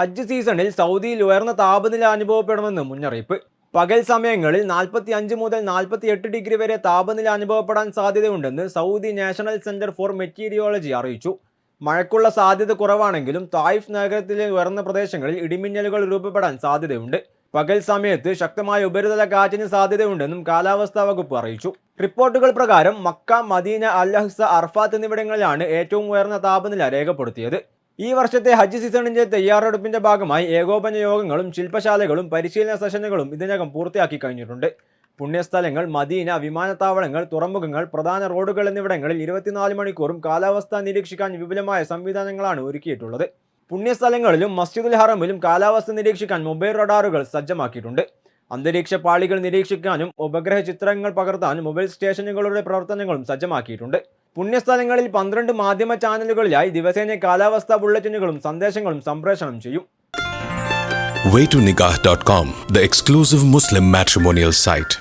ഹജ്ജ് സീസണിൽ സൗദിയിൽ ഉയർന്ന താപനില അനുഭവപ്പെടുമെന്ന് മുന്നറിയിപ്പ്. പകൽ സമയങ്ങളിൽ നാൽപ്പത്തി അഞ്ച് മുതൽ നാൽപ്പത്തി എട്ട് ഡിഗ്രി വരെ താപനില അനുഭവപ്പെടാൻ സാധ്യതയുണ്ടെന്ന് Saudi national centre for meteorology അറിയിച്ചു. മഴയ്ക്കുള്ള സാധ്യത കുറവാണെങ്കിലും തായിഫ് നഗരത്തിലെ ഉയർന്ന പ്രദേശങ്ങളിൽ ഇടിമിന്നലുകൾ രൂപപ്പെടാൻ സാധ്യതയുണ്ട്. പകൽ സമയത്ത് ശക്തമായ ഉപരിതല കാറ്റിന് സാധ്യതയുണ്ടെന്നും കാലാവസ്ഥാ വകുപ്പ് അറിയിച്ചു. റിപ്പോർട്ടുകൾ പ്രകാരം Makkah Medina Al Ahsa Arafat എന്നിവിടങ്ങളിലാണ് ഏറ്റവും ഉയർന്ന താപനില രേഖപ്പെടുത്തിയത്. ഈ വർഷത്തെ ഹജ്ജ് സീസണിന്റെ തയ്യാറെടുപ്പിന്റെ ഭാഗമായി ഏകോപന യോഗങ്ങളും ശില്പശാലകളും പരിശീലന സെഷനുകളും ഇതിനകം പൂർത്തിയാക്കി കഴിഞ്ഞിട്ടുണ്ട്. പുണ്യസ്ഥലങ്ങൾ മദീന വിമാനത്താവളങ്ങൾ തുറമുഖങ്ങൾ പ്രധാന റോഡുകൾ എന്നിവിടങ്ങളിൽ ഇരുപത്തിനാല് മണിക്കൂറും കാലാവസ്ഥ നിരീക്ഷിക്കാൻ വിപുലമായ സംവിധാനങ്ങളാണ് ഒരുക്കിയിട്ടുള്ളത്. പുണ്യസ്ഥലങ്ങളിലും മസ്ജിദുൽ ഹറമിലും കാലാവസ്ഥ നിരീക്ഷിക്കാൻ മൊബൈൽ റഡാറുകൾ സജ്ജമാക്കിയിട്ടുണ്ട്. അന്തരീക്ഷ പാളികൾ നിരീക്ഷിക്കാനും ഉപഗ്രഹ ചിത്രങ്ങൾ പകർത്താനും മൊബൈൽ സ്റ്റേഷനുകളുടെ പ്രവർത്തനങ്ങളും സജ്ജമാക്കിയിട്ടുണ്ട്. പുണ്യസ്ഥലങ്ങളിൽ പന്ത്രണ്ട് മാധ്യമ ചാനലുകളിലായി ദിവസേന കാലാവസ്ഥാ ബുള്ളറ്റിനുകളും സന്ദേശങ്ങളും സംപ്രേഷണം ചെയ്യും waytonikah.com, the exclusive Muslim matrimonial site.